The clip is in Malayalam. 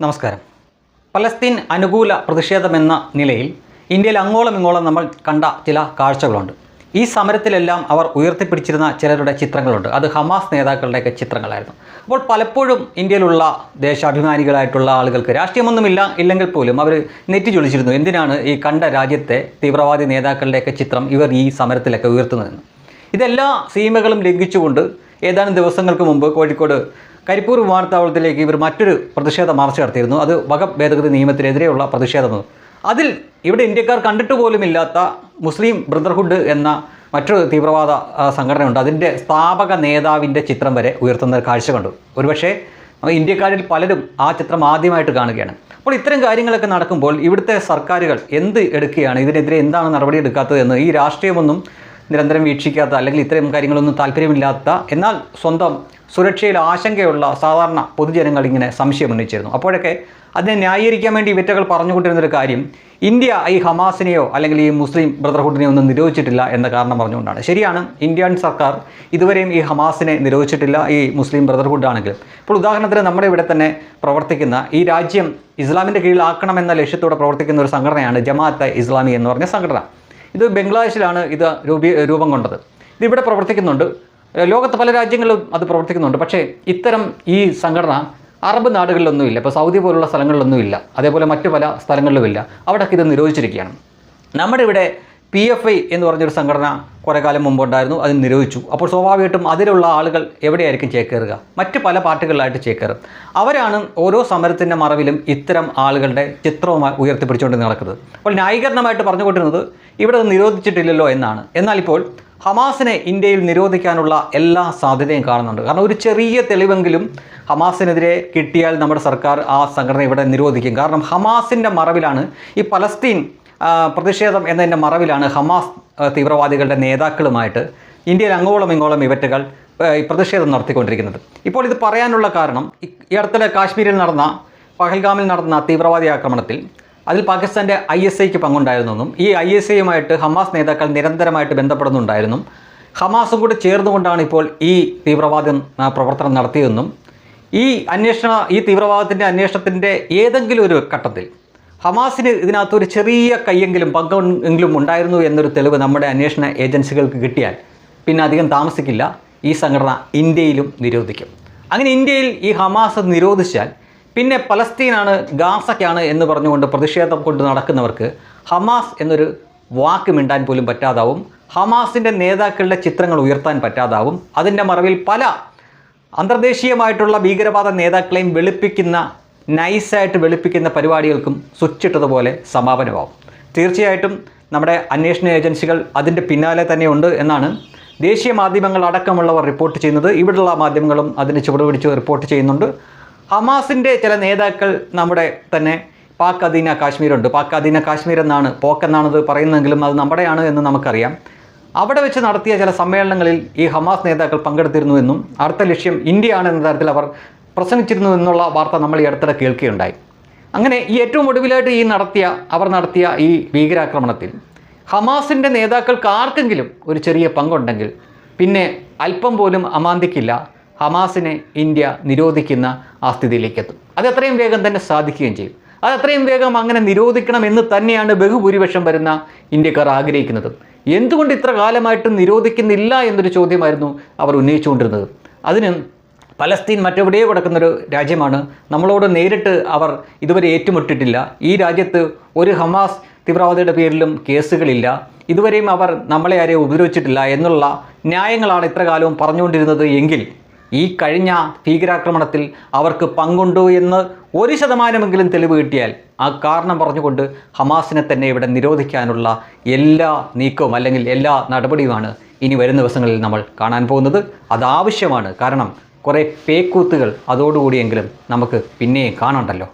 നമസ്കാരം. പലസ്തീൻ അനുകൂല പ്രതിഷേധമെന്ന നിലയിൽ ഇന്ത്യയിൽ അങ്ങോളം ഇങ്ങോളം നമ്മൾ കണ്ട ചില കാഴ്ചകളുണ്ട്. ഈ സമരത്തിലെല്ലാം അവർ ഉയർത്തിപ്പിടിച്ചിരുന്ന ചിലരുടെ ചിത്രങ്ങളുണ്ട്. അത് ഹമാസ് നേതാക്കളുടെയൊക്കെ ചിത്രങ്ങളായിരുന്നു. അപ്പോൾ പലപ്പോഴും ഇന്ത്യയിലുള്ള ദേശാഭിമാനികളായിട്ടുള്ള ആളുകൾക്ക് രാഷ്ട്രീയമൊന്നുമില്ല ഇല്ലെങ്കിൽ പോലും അവർ നെറ്റി ചൊളിച്ചിരുന്നു എന്തിനാണ് ഈ കണ്ട രാജ്യത്തെ തീവ്രവാദി നേതാക്കളുടെയൊക്കെ ചിത്രം ഇവർ ഈ സമരത്തിലൊക്കെ ഉയർത്തുന്നതെന്ന്? ഇതെല്ലാ സീമകളും ലംഘിച്ചുകൊണ്ട് ഏതാനും ദിവസങ്ങൾക്ക് മുമ്പ് കോഴിക്കോട് കരിപ്പൂർ വിമാനത്താവളത്തിലേക്ക് ഇവർ മറ്റൊരു പ്രതിഷേധ മാർച്ച് നടത്തിയിരുന്നു. അത് വക ഭേദഗതി നിയമത്തിനെതിരെയുള്ള പ്രതിഷേധമെന്ന് അതിൽ ഇവിടെ ഇന്ത്യക്കാർ കണ്ടിട്ട് പോലുമില്ലാത്ത മുസ്ലിം ബ്രദർഹുഡ് എന്ന മറ്റൊരു തീവ്രവാദ സംഘടനയുണ്ട്. അതിന്റെ സ്ഥാപക നേതാവിന്റെ ചിത്രം വരെ ഉയർത്തുന്ന കാഴ്ച കണ്ടു. ഒരുപക്ഷേ ഇന്ത്യക്കാരിൽ പലരും ആ ചിത്രം ആദ്യമായിട്ട് കാണുകയാണ്. അപ്പോൾ ഇത്തരം കാര്യങ്ങളൊക്കെ നടക്കുമ്പോൾ ഇവിടുത്തെ സർക്കാരുകൾ എന്ത് എടുക്കുകയാണ്? ഇതിനെതിരെ എന്താണ് നടപടി എടുക്കാത്തത് എന്ന് ഈ രാഷ്ട്രീയമൊന്നും നിരന്തരം വീക്ഷിക്കാത്ത അല്ലെങ്കിൽ ഇത്തരം കാര്യങ്ങളൊന്നും താല്പര്യമില്ലാത്ത എന്നാൽ സ്വന്തം സുരക്ഷയിൽ ആശങ്കയുള്ള സാധാരണ പൊതുജനങ്ങൾ ഇങ്ങനെ സംശയം ഉന്നയിച്ചിരുന്നു. അപ്പോഴൊക്കെ അതിനെ ന്യായീകരിക്കാൻ വേണ്ടി ഇവറ്റകൾ പറഞ്ഞുകൊണ്ടിരുന്നൊരു കാര്യം ഇന്ത്യ ഈ ഹമാസിനെയോ അല്ലെങ്കിൽ ഈ മുസ്ലിം ബ്രദർഹുഡിനെയോ ഒന്നും നിരോധിച്ചിട്ടില്ല എന്ന കാരണം പറഞ്ഞുകൊണ്ടാണ്. ശരിയാണ് ഇന്ത്യൻ സർക്കാർ ഇതുവരെയും ഈ ഹമാസിനെ നിരോധിച്ചിട്ടില്ല ഈ മുസ്ലിം ബ്രദർഹുഡാണെങ്കിലും. ഇപ്പോൾ ഉദാഹരണത്തിന് നമ്മുടെ ഇവിടെ തന്നെ പ്രവർത്തിക്കുന്ന ഈ രാജ്യം ഇസ്ലാമിന്റെ കീഴിലാക്കണമെന്ന ലക്ഷ്യത്തോടെ പ്രവർത്തിക്കുന്ന ഒരു സംഘടനയാണ് ജമാഅത്തെ ഇസ്ലാമി എന്ന് പറഞ്ഞ സംഘടന. ഇത് ബംഗ്ലാദേശിലാണ് ഇത് രൂപീ രൂപം കൊണ്ടത്. ഇതിവിടെ പ്രവർത്തിക്കുന്നുണ്ട്. ലോകത്ത് പല രാജ്യങ്ങളിലും അത് പ്രവർത്തിക്കുന്നുണ്ട്. പക്ഷേ ഇത്തരം ഈ സംഘടന അറബ് നാടുകളിലൊന്നുമില്ല. ഇപ്പോൾ സൗദി പോലുള്ള സ്ഥലങ്ങളിലൊന്നുമില്ല. അതേപോലെ മറ്റു പല സ്ഥലങ്ങളിലുമില്ല. അവിടെയൊക്കെ ഇത് നിരോധിച്ചിരിക്കുകയാണ്. നമ്മുടെ ഇവിടെ പി എഫ് ഐ എന്ന് പറഞ്ഞൊരു സംഘടന കുറേ കാലം മുമ്പുണ്ടായിരുന്നു അത് നിരോധിച്ചു. അപ്പോൾ സ്വാഭാവികമായിട്ടും അതിലുള്ള ആളുകൾ എവിടെയായിരിക്കും ചേക്കേറുക? മറ്റ് പല പാർട്ടികളിലായിട്ട് ചേക്കേറും. അവരാണ് ഓരോ സമരത്തിന്റെ മറവിലും ഇത്തരം ആളുകളുടെ ചിത്രവുമായി ഉയർത്തിപ്പിടിച്ചുകൊണ്ട് നടക്കുന്നത്. അപ്പോൾ ന്യായീകരണമായിട്ട് പറഞ്ഞുകൊണ്ടിരുന്നത് ഇവിടെ നിരോധിച്ചിട്ടില്ലല്ലോ എന്നാണ്. എന്നാൽ ഇപ്പോൾ ഹമാസിനെ ഇന്ത്യയിൽ നിരോധിക്കാനുള്ള എല്ലാ സാധ്യതയും കാണുന്നുണ്ട്. കാരണം ഒരു ചെറിയ തെളിവെങ്കിലും ഹമാസിനെതിരെ കിട്ടിയാൽ നമ്മുടെ സർക്കാർ ആ സംഘടന ഇവിടെ നിരോധിക്കും. കാരണം ഹമാസിന്റെ മറവിലാണ് ഈ പലസ്തീൻ പ്രതിഷേധം എന്നതിന്റെ മറവിലാണ് ഹമാസ് തീവ്രവാദികളുടെ നേതാക്കളുമായിട്ട് ഇന്ത്യയിൽ അങ്ങോളം ഇങ്ങോളം ഇവറ്റുകൾ പ്രതിഷേധം നടത്തിക്കൊണ്ടിരിക്കുന്നത്. ഇപ്പോൾ ഇത് പറയാനുള്ള കാരണം ഈ അടുത്തിടെ കാശ്മീരിൽ നടന്ന പഹൽഗാമിൽ നടന്ന തീവ്രവാദി ആക്രമണത്തിൽ അതിൽ പാകിസ്ഥാന്റെ ഐ എസ് ഐക്ക് പങ്കുണ്ടായിരുന്നെന്നും ഈ ഐ എസ് ഐയുമായിട്ട് ഹമാസ് നേതാക്കൾ നിരന്തരമായിട്ട് ബന്ധപ്പെടുന്നുണ്ടായിരുന്നു. ഹമാസും കൂടി ചേർന്നുകൊണ്ടാണ് ഇപ്പോൾ ഈ തീവ്രവാദ പ്രവർത്തനം നടത്തിയതെന്നും ഈ അന്വേഷണ ഈ തീവ്രവാദത്തിന്റെ അന്വേഷണത്തിന്റെ ഏതെങ്കിലും ഒരു ഘട്ടത്തിൽ ഹമാസിന് ഇതിനകത്ത് ഒരു ചെറിയ പങ്കം പങ്കെങ്കിലും ഉണ്ടായിരുന്നു എന്നൊരു തെളിവ് നമ്മുടെ അന്വേഷണ ഏജൻസികൾക്ക് കിട്ടിയാൽ പിന്നെ അധികം താമസിക്കില്ല. ഈ സംഘടന ഇന്ത്യയിലും നിരോധിക്കും. അങ്ങനെ ഇന്ത്യയിൽ ഈ ഹമാസ് നിരോധിച്ചാൽ പിന്നെ പലസ്തീനാണ് ഗാസയ്ക്കാണ് എന്ന് പറഞ്ഞുകൊണ്ട് പ്രതിഷേധം കൊണ്ട് നടക്കുന്നവർക്ക് ഹമാസ് എന്നൊരു വാക്ക് മിണ്ടാൻ പോലും പറ്റാതാവും. ഹമാസിന്റെ നേതാക്കളുടെ ചിത്രങ്ങൾ ഉയർത്താൻ പറ്റാതാവും. അതിന്റെ മറവിൽ പല അന്തർദേശീയമായിട്ടുള്ള ഭീകരവാദ നേതാക്കളെയും വെളുപ്പിക്കുന്ന നൈസായിട്ട് വെളുപ്പിക്കുന്ന പരിപാടികൾക്കും സ്വിച്ചിട്ടതുപോലെ സമാപനമാവും. തീർച്ചയായിട്ടും നമ്മുടെ അന്വേഷണ ഏജൻസികൾ അതിന്റെ പിന്നാലെ തന്നെയുണ്ട് എന്നാണ് ദേശീയ മാധ്യമങ്ങൾ അടക്കമുള്ളവർ റിപ്പോർട്ട് ചെയ്യുന്നത്. ഇവിടെയുള്ള മാധ്യമങ്ങളും അതിന് ചുവട് പിടിച്ച് റിപ്പോർട്ട് ചെയ്യുന്നുണ്ട്. ഹമാസിന്റെ ചില നേതാക്കൾ നമ്മുടെ തന്നെ പാക് അധീന കാശ്മീരുണ്ട്. പാക് അധീന കാശ്മീർ എന്നാണ് പോക്കെന്നാണത് പറയുന്നതെങ്കിലും അത് നമ്മുടെയാണ് എന്ന് നമുക്കറിയാം. അവിടെ വെച്ച് നടത്തിയ ചില സമ്മേളനങ്ങളിൽ ഈ ഹമാസ് നേതാക്കൾ പങ്കെടുത്തിരുന്നുവെന്നും അടുത്ത ലക്ഷ്യം ഇന്ത്യയാണെന്ന തരത്തിൽ അവർ പ്രസംഗിച്ചിരുന്നു എന്നുള്ള വാർത്ത നമ്മൾ ഈ അടുത്തിടെ കേൾക്കുകയുണ്ടായി. അങ്ങനെ ഈ ഏറ്റവും ഒടുവിലായിട്ട് ഈ നടത്തിയ അവർ നടത്തിയ ഈ ഭീകരാക്രമണത്തിൽ ഹമാസിന്റെ നേതാക്കൾക്ക് ആർക്കെങ്കിലും ഒരു ചെറിയ പങ്കുണ്ടെങ്കിൽ പിന്നെ അല്പം പോലും അമാന്തിക്കില്ല ഹമാസിനെ ഇന്ത്യ നിരോധിക്കുന്ന ആ സ്ഥിതിയിലേക്ക് എത്തും അത് എത്രയും വേഗം തന്നെ സാധിക്കുകയും ചെയ്യും. അത് എത്രയും വേഗം അങ്ങനെ നിരോധിക്കണം എന്ന് തന്നെയാണ് ബഹുഭൂരിപക്ഷം വരുന്ന ഇന്ത്യക്കാർ ആഗ്രഹിക്കുന്നത്. എന്തുകൊണ്ട് ഇത്ര കാലമായിട്ടും നിരോധിക്കുന്നില്ല എന്നൊരു ചോദ്യമായിരുന്നു അവർ ഉന്നയിച്ചുകൊണ്ടിരുന്നത്. അതിന് പലസ്തീൻ മറ്റെവിടെയോ കിടക്കുന്നൊരു രാജ്യമാണ്. നമ്മളോട് നേരിട്ട് അവർ ഇതുവരെ ഏറ്റുമുട്ടിട്ടില്ല. ഈ രാജ്യത്ത് ഒരു ഹമാസ് തീവ്രവാദിയുടെ പേരിലും കേസുകളില്ല. ഇതുവരെയും അവർ നമ്മളെ ആരെയും ഉപദ്രവിച്ചിട്ടില്ല എന്നുള്ള ന്യായങ്ങളാണ് ഇത്രകാലവും പറഞ്ഞുകൊണ്ടിരുന്നത് എങ്കിൽ ഈ കഴിഞ്ഞ ഭീകരാക്രമണത്തിൽ അവർക്ക് പങ്കുണ്ടോ എന്ന് ഒരു ശതമാനമെങ്കിലും തെളിവ് കിട്ടിയാൽ ആ കാരണം പറഞ്ഞുകൊണ്ട് ഹമാസിനെ തന്നെ ഇവിടെ നിരോധിക്കാനുള്ള എല്ലാ നീക്കവും അല്ലെങ്കിൽ എല്ലാ നടപടിയുമാണ് ഇനി വരുന്ന ദിവസങ്ങളിൽ നമ്മൾ കാണാൻ പോകുന്നത്. അതാവശ്യമാണ് കാരണം കുറേ പേക്കൂത്തുകൾ അതോടുകൂടിയെങ്കിലും നമുക്ക് പിന്നെയും കാണണ്ടല്ലോ.